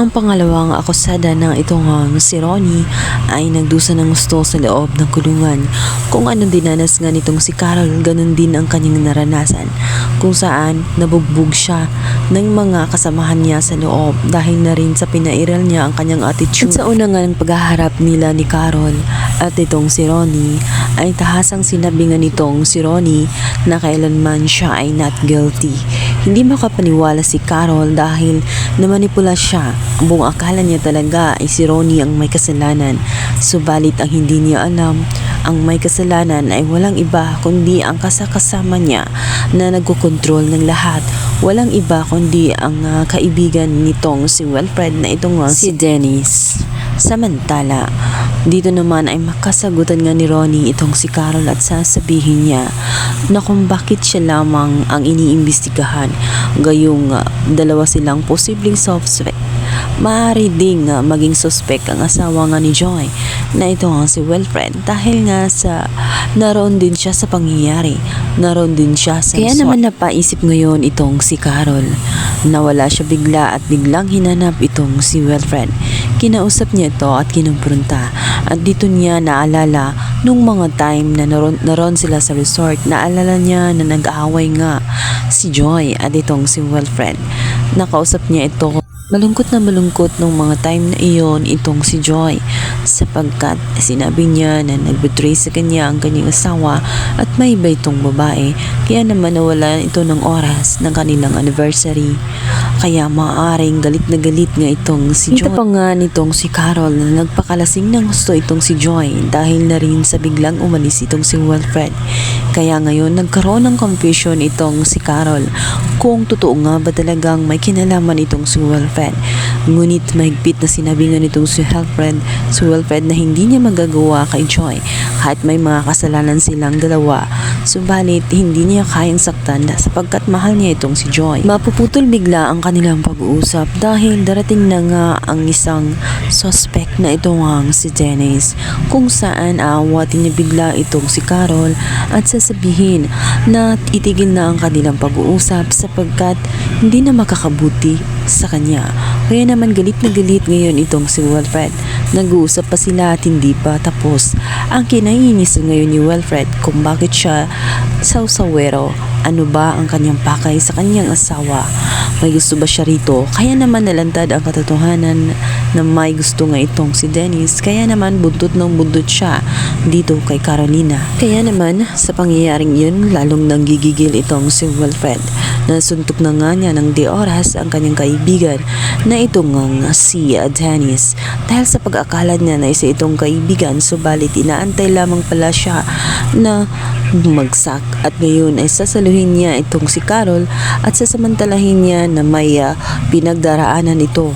Ang pangalawang akusada ng itong ang si Ronnie ay nagdusa ng gusto sa loob ng kulungan. Kung ano dinanas nga nitong si Carol, ganun din ang kanyang naranasan. Kung saan nabugbog siya ng mga kasamahan niya sa loob dahil na rin sa pinairal niya ang kanyang attitude. At sa una nga ng paghaharap nila ni Carol at itong si Ronnie ay tahasang sinabi nga nitong si Ronnie na kailanman siya ay not guilty. Hindi makapaniwala si Carol dahil namanipula siya. Buong akala niya talaga ay si Ronnie ang may kasalanan. Subalit ang hindi niya alam, ang may kasalanan ay walang iba kundi ang kasakasama niya na nagkokontrol ng lahat. Walang iba kundi ang ah, kaibigan nitong si Wilfred na itong ah, si Dennis. Samantala, dito naman ay makasagutan nga ni Ronnie itong si Carol at sasabihin niya na kung bakit siya lamang ang iniimbestigahan gayong ah, dalawa silang posibleng suspect. Maaari ding ah, maging suspect ang asawa nga ni Joy na ito nga si Wilfred dahil nga sa naroon din siya sa pangyayari. Naroon din siya sa Kaya naman napaisip ngayon itong si Carol. Nawala siya bigla at biglang hinanap itong si Wilfred. Kinausap niya ito at kinumpronta. At dito niya naalala nung mga time na naroon, naroon sila sa resort. Naalala niya na nag-aaway nga si Joy at itong si Wilfred. Nakausap niya ito Malungkot na malungkot nung mga time na iyon itong si Joy sapagkat sinabi niya na nagbetray sa kanya ang kanyang asawa at may iba itong babae kaya naman nawala ito ng oras ng kanilang anniversary. Kaya maaaring galit na galit nga itong si Joy. Ito pa nga nitong si Carol na nagpakalasing ng gusto itong si Joy dahil na rin sa biglang umalis itong si Wilfred. Kaya ngayon nagkaroon ng confusion itong si Carol kung totoo nga ba talagang may kinalaman itong si Wilfred. Ngunit mahigpit na sinabi nga nitong si Wilfred, si Wilfred na hindi niya magagawa kay Joy kahit may mga kasalanan silang dalawa. Subalit hindi niya kayang saktan sapagkat mahal niya itong si Joy. Mapuputol bigla ang kanilang pag-uusap dahil darating na nga ang isang suspect na ito nga si Dennis kung saan aawatin niya bigla itong si Carol at sasabihin na itigil na ang kanilang pag-uusap sapagkat hindi na makakabuti sa kanya. Kaya naman galit na galit ngayon itong si Wilfred. Nag-uusap pa sila at hindi pa tapos. Ang kinainis ngayon ni Wilfred kung bakit siya sausawero. Ano ba ang kanyang pakay sa kanyang asawa? May gusto ba siya rito? Kaya naman nalantad ang katotohanan na may gusto nga itong si Dennis. Kaya naman buntot ng buntot siya dito kay Carolina. Kaya naman sa pangyayaring yun lalong nanggigigil itong si Wilfred. Nasuntok na nga niya ng di oras ang kanyang kaibigan na itong si Dennis. Dahil sa pag-akala niya na isa itong kaibigan subalit inaantay lamang pala siya na bumagsak at ngayon ay sasaluhin niya itong si Carol at sasamantalahin niya na may ah, pinagdaraanan ito.